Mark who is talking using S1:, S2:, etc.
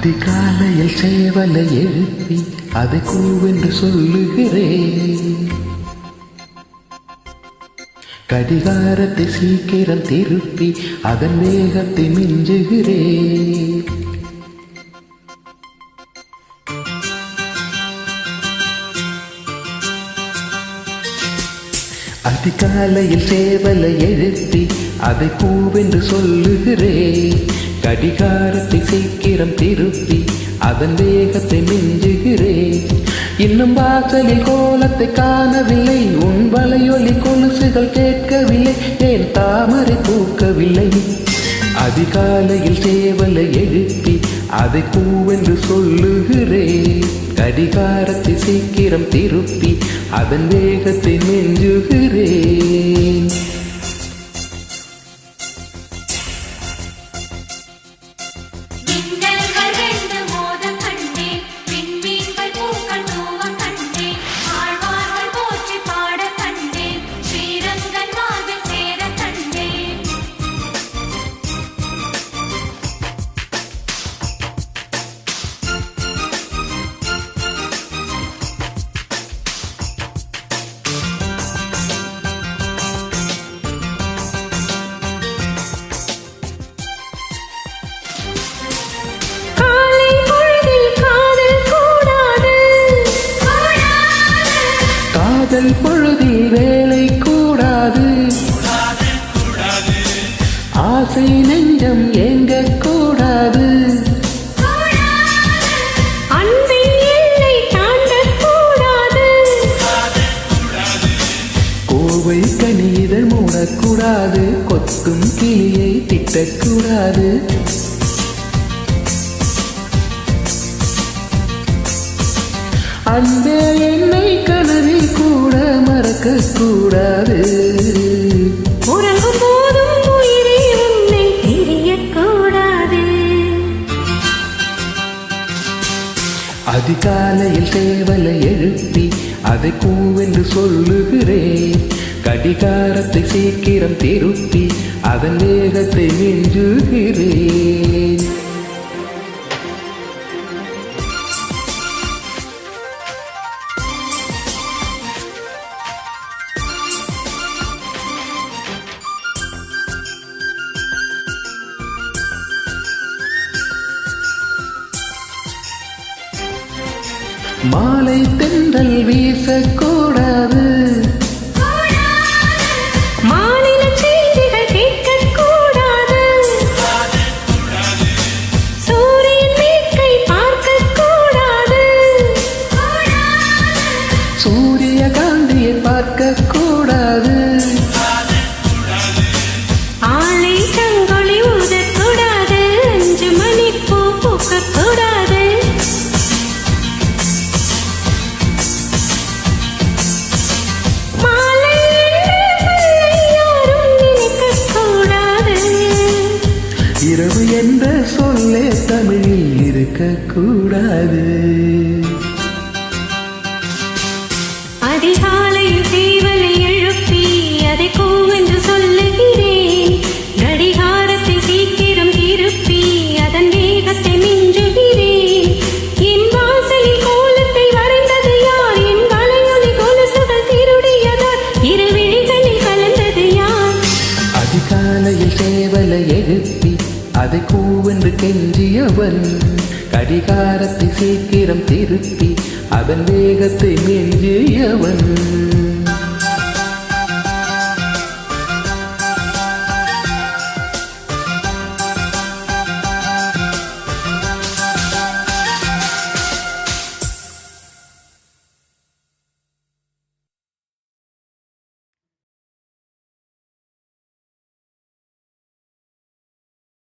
S1: அதிகாலையில் சேவலை எழுப்பி அதை கூவென்று சொல்லுகிறேன். கடிகாரத்தை சீக்கிரம் திருப்பி அதன் வேகத்தை மிஞ்சுகிறேன். அதிகாலையில் சேவலை எழுப்பி அதை பூவென்று சொல்லுகிறேன். கடிகாரத்தை சீக்கிரம் திருப்பி அதன் வேகத்தை மிஞ்சுகிறேன் இன்னும் வாசலில் கோலத்தை காணவில்லை உன் வலையொலி கொலுசுகள் கேட்கவில்லை ஏன் தாமரை பூக்கவில்லை? அதிகாலையில் சேவலை எழுப்பி அதை பூவென்று சொல்லுகிறேன் கடிகாரத்தை சீக்கிரம் திருப்பி அதன் வேகத்தை நெஞ்சுகிறேன்
S2: காதல்
S1: பொழுதில் வேலை கூடாது. ஆசை நெஞ்சம் எங்க கூடாது. கோவை கனிதழ் மூடக்கூடாது. கொத்தும் கிளியை திட்டக்கூடாது. அன்பே என்னை கனவில் கூட மறக்கக் கூடாது.
S2: உறங்கும் போதும் உயிரே உன்னை பிரியக் கூடாது.
S1: அதிகாலையில் சேவலை எழுப்பி அதை கூவென்று சொல்லுகிறேன். கடிகாரத்தை சீக்கிரம் திருப்பி அதன் வேகத்தை மிஞ்சுகிறேன். மாலை தென்றல் வீசக்கூடாது
S2: மாநில செய்திகள் கேட்கக் கூடாது. சூரியன் மேற்கை பார்க்கக் கூடாது.
S1: சூரியகாந்தியை பார்க்கக்கூடாது
S2: ஆளை கங்கொளி ஊதக்கூடாது. அஞ்சு மணிப்பூ பூக்கக்
S1: இரவு என்ற சொல்லே தமிழில் இருக்கக்கூடாது கெஞ்சியவன் கடிகாரத்தை சீக்கிரம் திருப்பி அதன் வேகத்தை மிஞ்சியவன்